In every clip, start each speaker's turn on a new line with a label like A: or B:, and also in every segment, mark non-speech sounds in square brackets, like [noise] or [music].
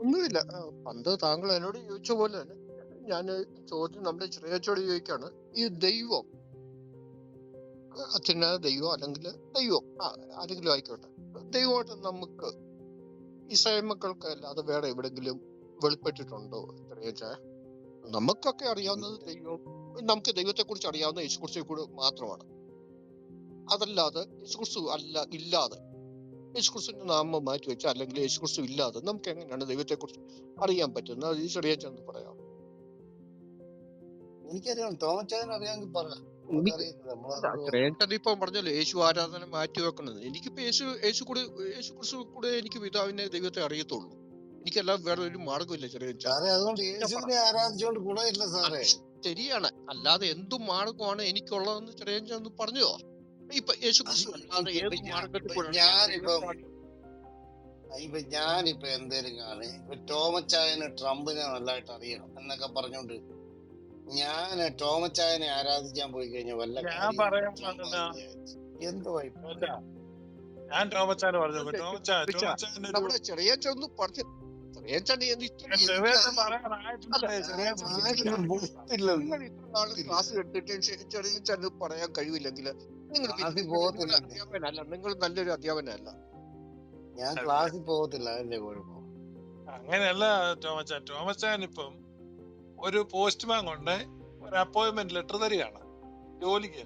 A: ഒന്നുമില്ല. പണ്ട് താങ്കൾ എന്നോട് ചോദിച്ച പോലെ തന്നെ ഞാൻ ചോദ്യം നമ്മുടെ ചെറിയച്ചോട് ചോദിക്കാണ് ഈ ദൈവം അച്ഛനായ ദൈവം അല്ലെങ്കിൽ ദൈവം ആരെങ്കിലും ആയിക്കോട്ടെ. ദൈവമായിട്ട് നമുക്ക് ഇസ്രായേൽ മക്കൾക്ക് അല്ലാതെ വേറെ എവിടെങ്കിലും വെളിപ്പെട്ടിട്ടുണ്ടോ? ചെറിയച്ച നമുക്കൊക്കെ അറിയാവുന്നത് ദൈവം നമുക്ക് ദൈവത്തെ കുറിച്ച് അറിയാവുന്ന യേശുക്കുറിച്ച് കൂടെ മാത്രമാണ്. അതല്ലാതെ യേശുക്രിസ്തു അല്ല ഇല്ലാതെ യേശുക്രിസ്തുവിന്റെ നാമം മാറ്റി വെച്ച അല്ലെങ്കിൽ യേശുക്രിസ്തു ഇല്ലാതെ നമുക്ക് എങ്ങനെയാണ് ദൈവത്തെ കുറിച്ച് അറിയാൻ പറ്റുന്നത്? അത് ഈ ചെറിയ ചെന്ന് പറയാം
B: എനിക്കറിയാം. തോമച്ചാൻ അറിയാമെങ്കിൽ
A: പറഞ്ഞല്ലോ യേശു ആരാധന മാറ്റി വെക്കണത് എനിക്കിപ്പോ യേശു യേശു കൂടെ യേശു ക്രിസ്തു കൂടെ എനിക്ക് പിതാവിനെ ദൈവത്തെ അറിയത്തുള്ളൂ. എനിക്കെല്ലാം വേറെ ഒരു മാർഗമില്ല ചെറിയ
B: സാറേ അതുകൊണ്ട് യേശുവിനെ ആരാധിച്ചുകൊണ്ട് ഗുണമില്ല സാറേ.
A: ശരിയാണ്. അല്ലാതെ എന്തു മാർഗമാണ് എനിക്കുള്ളതെന്ന് ചെറിയ ഒന്ന് പറഞ്ഞോ ഇപ്പൊ അല്ലാതെ ഏത് മാർഗത്തിൽ
B: ഞാനിപ്പം
A: ദൈവത്തെ
B: ഇപ്പൊ ഞാനിപ്പോ എന്തേലും കാണി. ഇപ്പൊ ടോമച്ചായന് ട്രംപിനെ നല്ലതായിട്ട് അറിയണം എന്നൊക്കെ പറഞ്ഞോണ്ട് ഞാൻ ടോമച്ചായനെ ആരാധിക്കാൻ പോയി കഴിഞ്ഞാൽ വല്ല
C: ഞാൻ പറയാൻ.
B: എന്തുവായി
C: ഞാൻ ടോമച്ചാന് പറഞ്ഞു
A: അതെ,
C: ടോമച്ചാ ഒരു
A: നമ്മുടെ ചെറിയ പറഞ്ഞു ക്ലാസ് എടുത്തിട്ട് ചെറിയ ചെന്ന് പറയാൻ കഴിവില്ലെങ്കിൽ നിങ്ങൾ
B: ക്ലാസ്സിൽ
A: നിങ്ങൾ
B: പോകത്തില്ല.
A: നിങ്ങൾ നല്ലൊരു അധ്യാപനല്ല
B: ഞാൻ ക്ലാസ്സിൽ പോകത്തില്ല അതിന്റെ കുഴപ്പം
C: അങ്ങനെയല്ല ടോമച്ചാൻ ടോമച്ചാൻ ഇപ്പം ഒരു പോസ്റ്റ്മാൻ കൊണ്ട് ഒരു അപ്പോയിന്റ്മെന്റ് ലെറ്റർ തരികയാണ് ജോലിക്ക്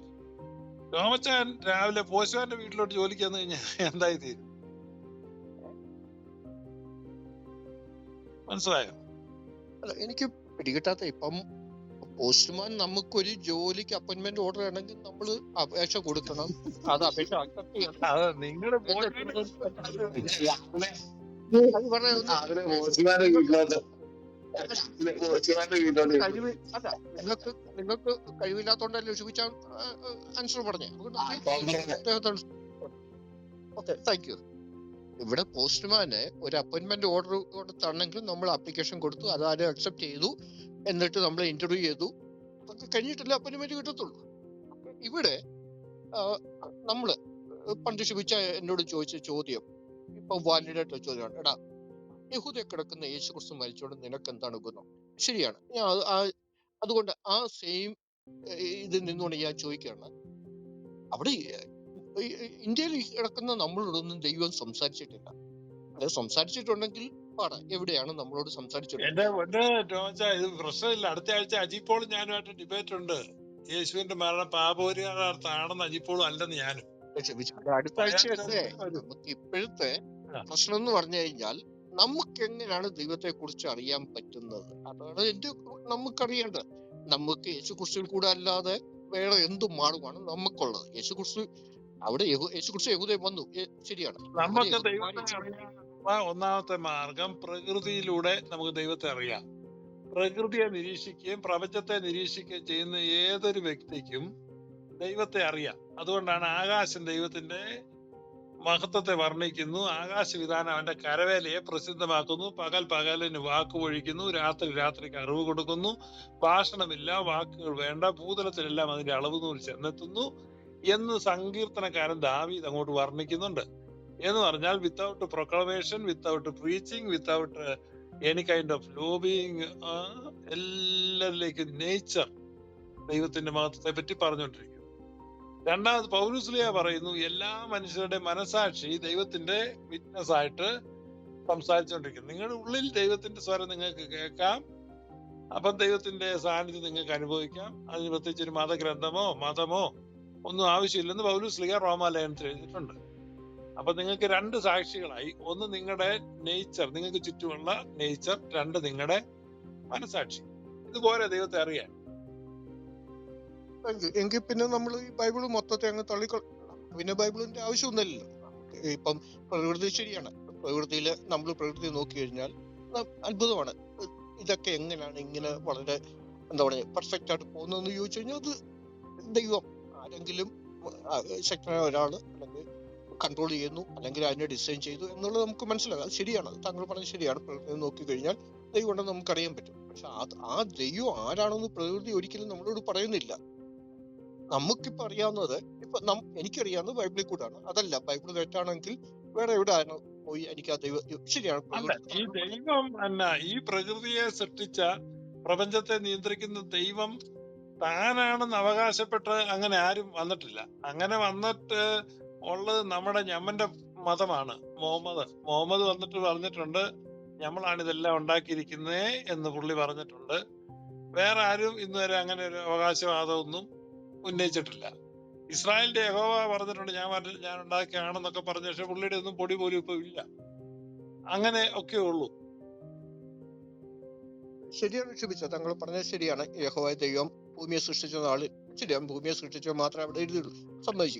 C: ടോമച്ചാൻ രാവിലെ പോസ്റ്റ്മാന്റെ വീട്ടിലോട്ട് ജോലിക്ക് വന്നു കഴിഞ്ഞാൽ [laughs] എന്തായി തീരും മനസ്സിലായോ?
A: അല്ല എനിക്ക് പിടികിട്ടാത്ത ഇപ്പം പോസ്റ്റ്മാൻ നമുക്കൊരു ജോലിക്ക് അപ്പോയിന്റ്മെന്റ് ഓർഡർ ആണെങ്കിൽ നമ്മൾ അപേക്ഷ കൊടുക്കണം. അത് അപേക്ഷ ചെയ്യണം.
C: നിങ്ങളുടെ
A: അല്ല നിങ്ങൾക്ക് നിങ്ങൾക്ക് കഴിവില്ലാത്തോണ്ടല്ലേ ചോദിച്ച ആൻസർ പറഞ്ഞേ. ഓക്കെ താങ്ക് യു ഇവിടെ പോസ്റ്റ്മാന് ഒരു അപ്പോയിന്റ്മെന്റ് ഓർഡർ കൊടുത്താണെങ്കിൽ നമ്മൾ ആപ്ലിക്കേഷൻ കൊടുത്തു. അത് ആരും അക്സെപ്റ്റ് ചെയ്തു. എന്നിട്ട് നമ്മളെ ഇന്റർവ്യൂ ചെയ്തു. അതൊക്കെ കഴിഞ്ഞിട്ടല്ലേ അപ്പോയിന്റ്മെന്റ് കിട്ടത്തുള്ളൂ. ഇവിടെ നമ്മൾ പണ്ട് ശുഭിച്ച എന്നോട് ചോദിച്ച ചോദ്യം ഇപ്പൊ വാലിഡ് ചോദ്യമാണ്. എടാ യഹൂദ കിടക്കുന്ന യേശു ക്രിസ്തു മരിച്ചോണ്ട് നിനക്ക് എന്താണ് ഗുണം? ശരിയാണ്. ഞാൻ അതുകൊണ്ട് ആ സെയിം ഇതിൽ നിന്നുകൊണ്ട് ഞാൻ ചോദിക്കുകയാണ്. അവിടെ ഇന്ത്യയിൽ കിടക്കുന്ന നമ്മളോടൊന്നും ദൈവം സംസാരിച്ചിട്ടില്ല. അത് സംസാരിച്ചിട്ടുണ്ടെങ്കിൽ പാടാ എവിടെയാണ് നമ്മളോട്
C: സംസാരിച്ചത് ഇത് പ്രശ്നമില്ല. അടുത്ത ആഴ്ച അജിപ്പോളും ഞാനുമായിട്ട് ഡിബേറ്റ് ഉണ്ട്. യേശുവിന്റെ മരണം പാപോരിയാണെന്ന് അജിപ്പോളും അല്ലെന്ന് ഞാനും.
A: അടുത്ത ആഴ്ച നമുക്ക് ഇപ്പോഴത്തെ. പ്രശ്നം എന്ന് പറഞ്ഞു കഴിഞ്ഞാൽ നമുക്ക് എങ്ങനെയാണ് ദൈവത്തെ കുറിച്ച് അറിയാൻ പറ്റുന്നത്? അതാണ് എന്റെ നമുക്കറിയേണ്ടത്. നമുക്ക് യേശു കുറിച്ചിൽ കൂടെ അല്ലാതെ വേറെ എന്തു മാർഗമാണ് നമുക്കുള്ളത്. യേശു കുറിച്ച് അവിടെ യേശു കുറിച്ച് യഹൂദയം വന്നു. ശരിയാണ്.
C: ഒന്നാമത്തെ മാർഗം പ്രകൃതിയിലൂടെ നമുക്ക് ദൈവത്തെ അറിയാം. പ്രകൃതിയെ നിരീക്ഷിക്കുകയും പ്രപഞ്ചത്തെ നിരീക്ഷിക്കുകയും ചെയ്യുന്ന ഏതൊരു വ്യക്തിക്കും ദൈവത്തെ അറിയാം. അതുകൊണ്ടാണ് ആകാശം ദൈവത്തിന്റെ മഹത്വത്തെ വർണിക്കുന്നു. ആകാശവിധാനം അവന്റെ കരവേലയെ പ്രസിദ്ധമാക്കുന്നു. പകൽ പകലിന് വാക്ക് ഒഴിക്കുന്നു. രാത്രി രാത്രിക്ക് അറിവ് കൊടുക്കുന്നു. ഭാഷണമില്ല വാക്കുകൾ വേണ്ട. ഭൂതലത്തിലെല്ലാം അതിന്റെ അളവ് നൂൽ ചെന്നെത്തുന്നു എന്ന് സങ്കീർത്തനക്കാരൻ ദാവീദ് അങ്ങോട്ട് വർണിക്കുന്നുണ്ട്. എന്ന് പറഞ്ഞാൽ without proclamation without preaching without any kind of lobbying എല്ലാവരിലേക്കും നേച്ചർ ദൈവത്തിന്റെ മഹത്വത്തെ പറ്റി പറഞ്ഞുകൊണ്ടിരിക്കുന്നു. രണ്ടാമത് പൗലുസ്ലിയ പറയുന്നു എല്ലാ മനുഷ്യരുടെ മനസാക്ഷി ദൈവത്തിന്റെ വിറ്റ്നസ് ആയിട്ട് സംസാരിച്ചുകൊണ്ടിരിക്കുന്നു. നിങ്ങളുടെ ഉള്ളിൽ ദൈവത്തിന്റെ സ്വരം നിങ്ങൾക്ക് കേൾക്കാം അപ്പം ദൈവത്തിന്റെ സാന്നിധ്യം നിങ്ങൾക്ക് അനുഭവിക്കാം. അതിന് പ്രത്യേകിച്ച് ഒരു മതഗ്രന്ഥമോ മതമോ ഒന്നും ആവശ്യമില്ലെന്ന് പൗലുസ്ലിക റോമാലയനത്തിൽ എഴുതിയിട്ടുണ്ട്. അപ്പൊ നിങ്ങൾക്ക് രണ്ട് സാക്ഷികളായി. ഒന്ന് നിങ്ങളുടെ നേച്ചർ നിങ്ങൾക്ക് ചുറ്റുമുള്ള നേച്ചർ രണ്ട് നിങ്ങളുടെ മനസാക്ഷി. ഇതുപോലെ ദൈവത്തെ അറിയാൻ.
A: എങ്കിൽ പിന്നെ നമ്മൾ ഈ ബൈബിൾ മൊത്തത്തെ അങ്ങ് തള്ളിക്കൊ പിന്നെ ബൈബിളിന്റെ ആവശ്യമൊന്നുമില്ലല്ലോ. ഇപ്പം പ്രകൃതി ശരിയാണ്. പ്രകൃതിയിൽ നമ്മൾ പ്രകൃതി നോക്കി കഴിഞ്ഞാൽ അത്ഭുതമാണ്. ഇതൊക്കെ എങ്ങനെയാണ് ഇങ്ങനെ വളരെ എന്താ പറയുക പെർഫെക്റ്റ് ആയിട്ട് പോകുന്നതെന്ന് ചോദിച്ചു കഴിഞ്ഞാൽ അത് ദൈവം. ആരെങ്കിലും ശക്തനായ ഒരാൾ അല്ലെങ്കിൽ കൺട്രോൾ ചെയ്യുന്നു അല്ലെങ്കിൽ അതിനെ ഡിസൈൻ ചെയ്തു എന്നുള്ളത് നമുക്ക് മനസ്സിലാകാം. അത് ശരിയാണ്. താങ്കൾ പറഞ്ഞത് ശരിയാണ്. പ്രകൃതി നോക്കി കഴിഞ്ഞാൽ ദൈവം ഉണ്ടെന്ന് നമുക്കറിയാൻ പറ്റും. പക്ഷെ അത് ആ ദൈവം ആരാണെന്ന് പ്രകൃതി ഒരിക്കലും നമ്മളോട് പറയുന്നില്ല. നമുക്കിപ്പോ അറിയാവുന്നത് ഇപ്പൊ എനിക്കറിയാവുന്നത് ബൈബിളിൽ കൂടാണ്. അതല്ല ബൈബിൾ തെറ്റാണെങ്കിൽ വേറെ എവിടെ എവിടെയാണ് പോയി എനിക്ക് ആ ദൈവം ശരിയാണ്.
C: ഈ ദൈവം അല്ല ഈ പ്രകൃതിയെ സൃഷ്ടിച്ച പ്രപഞ്ചത്തെ നിയന്ത്രിക്കുന്ന ദൈവം താനാണെന്ന് അവകാശപ്പെട്ട് അങ്ങനെ ആരും വന്നിട്ടില്ല. അങ്ങനെ വന്നിട്ട് ഉള്ളത് നമ്മുടെ ഞമ്മന്റെ മതമാണ്. മുഹമ്മദ്. മുഹമ്മദ് വന്നിട്ട് പറഞ്ഞിട്ടുണ്ട് ഞമ്മളാണ് ഇതെല്ലാം ഉണ്ടാക്കിയിരിക്കുന്നത് എന്ന് പുള്ളി പറഞ്ഞിട്ടുണ്ട്. വേറെ ആരും ഇന്നുവരെ അങ്ങനെ ഒരു അവകാശവാദമൊന്നും ഉന്നയിച്ചിട്ടില്ല. ഇസ്രായേലിന്റെ യഹോവ പറഞ്ഞിട്ടുണ്ട് ഞാൻ ഞാൻ ഉണ്ടാക്കിയാണെന്നൊക്കെ പറഞ്ഞ പക്ഷെ പുള്ളിയുടെ ഒന്നും പൊടി പോലും ഇപ്പൊ ഇല്ല. അങ്ങനെ ഒക്കെ ഉള്ളൂ.
A: ശരിയാണ് ക്ഷമിച്ച. താങ്കൾ പറഞ്ഞത് ശരിയാണ്. യഹോവ ദൈവം ഭൂമിയെ സൃഷ്ടിച്ച നാൾ ശരിയാണ് ഭൂമിയെ സൃഷ്ടിച്ച മാത്രമേ അവിടെ എഴുതിയുള്ളൂ സമ്മതിച്ചു.